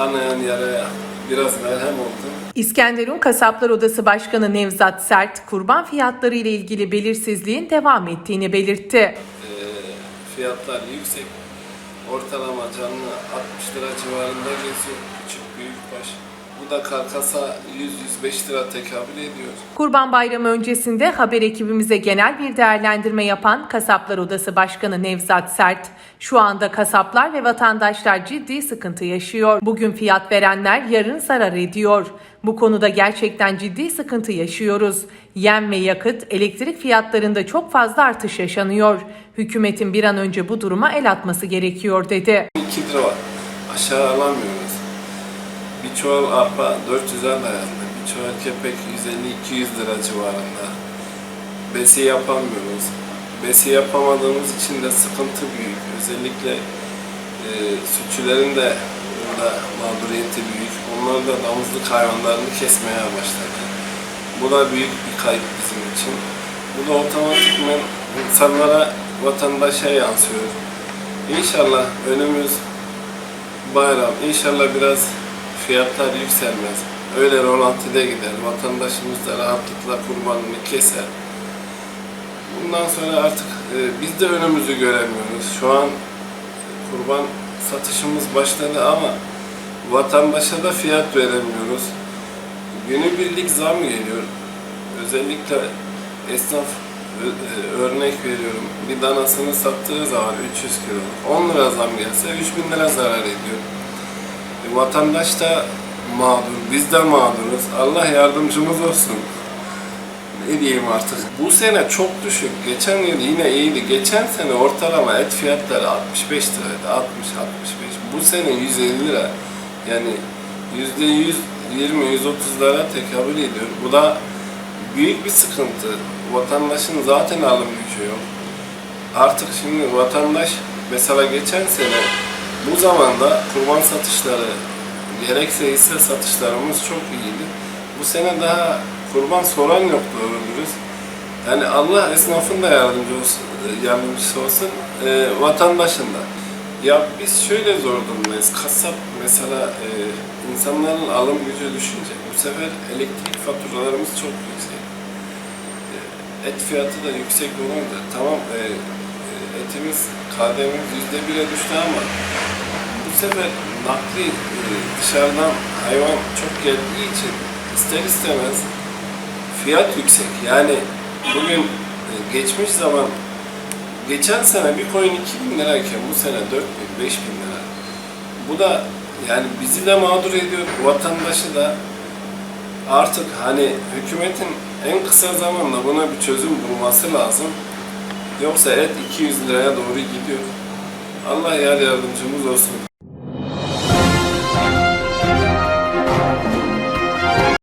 kanayan yaraya biraz merhem oldu. İskenderun Kasaplar Odası Başkanı Nevzat Sert, kurban fiyatları ile ilgili belirsizliğin devam ettiğini belirtti. Ee, fiyatlar yüksek. Ortalama canlı 60 lira civarında geziyor. Küçük büyükbaş. Bu da karkasa 100-105 lira tekabül ediyor. Kurban Bayramı öncesinde haber ekibimize genel bir değerlendirme yapan Kasaplar Odası Başkanı Nevzat Sert, şu anda kasaplar ve vatandaşlar ciddi sıkıntı yaşıyor. Bugün fiyat verenler yarın zarar ediyor. Bu konuda gerçekten ciddi sıkıntı yaşıyoruz. Yem ve yakıt, elektrik fiyatlarında çok fazla artış yaşanıyor. Hükümetin bir an önce bu duruma el atması gerekiyor dedi. 2 lira var. Aşağı alamıyoruz. Bir çuval arpa 400 lira dayandı. Bir çuval kepek 150-200 lira civarında. Besi yapamıyoruz. Besi yapamadığımız için de sıkıntı büyük. Özellikle e, sütçülerin de burada mağduriyeti büyük. Onlar da damızlık hayvanlarını kesmeye başladı. Bu da büyük bir kayıp bizim için. Bu da otomatikman insanlara, vatandaşa yansıyor. İnşallah önümüz bayram. İnşallah biraz fiyatlar yükselmez. Öyle rolantide gider. Vatandaşımız da rahatlıkla kurbanını keser. Bundan sonra artık e, biz de önümüzü göremiyoruz. Şu an kurban satışımız başladı ama vatandaşa da fiyat veremiyoruz. Günübirlik zam geliyor. Özellikle esnaf e, örnek veriyorum. Bir danasını sattığı zaman 300 kilo 10 lira zam gelse 3000 lira zarar ediyor. Vatandaş da mağdur, biz de mağduruz. Allah yardımcımız olsun. Ne diyeyim artık. Bu sene çok düşük. Geçen yıl yine iyiydi. Geçen sene ortalama et fiyatları 65 liraydı. 60 65. Bu sene 150 lira. Yani yüzde 120 130 lira tekabül ediyor. Bu da büyük bir sıkıntı. Vatandaşın zaten alım gücü yok. Artık şimdi vatandaş mesela geçen sene bu zamanda kurban satışları gerekse hisse satışlarımız çok iyiydi. Bu sene daha kurban soran yok doğru. Yani Allah esnafın da yardımcı olsun, yardımcısı olsun, e, vatandaşın da. Ya biz şöyle zor durumdayız. Kasap mesela e, insanların alım gücü düşünce bu sefer elektrik faturalarımız çok yüksek. E, et fiyatı da yüksek olunca tamam e, e, etimiz KDV'miz yüzde bire düştü ama sefer nakli e, dışarıdan hayvan çok geldiği için ister istemez fiyat yüksek. Yani bugün e, geçmiş zaman geçen sene bir koyun 2000 lirayken bu sene 4000 5000 lira. Bu da yani bizi de mağdur ediyor, vatandaşı da artık hani hükümetin en kısa zamanda buna bir çözüm bulması lazım. Yoksa et 200 liraya doğru gidiyor. Allah yar yardımcımız olsun.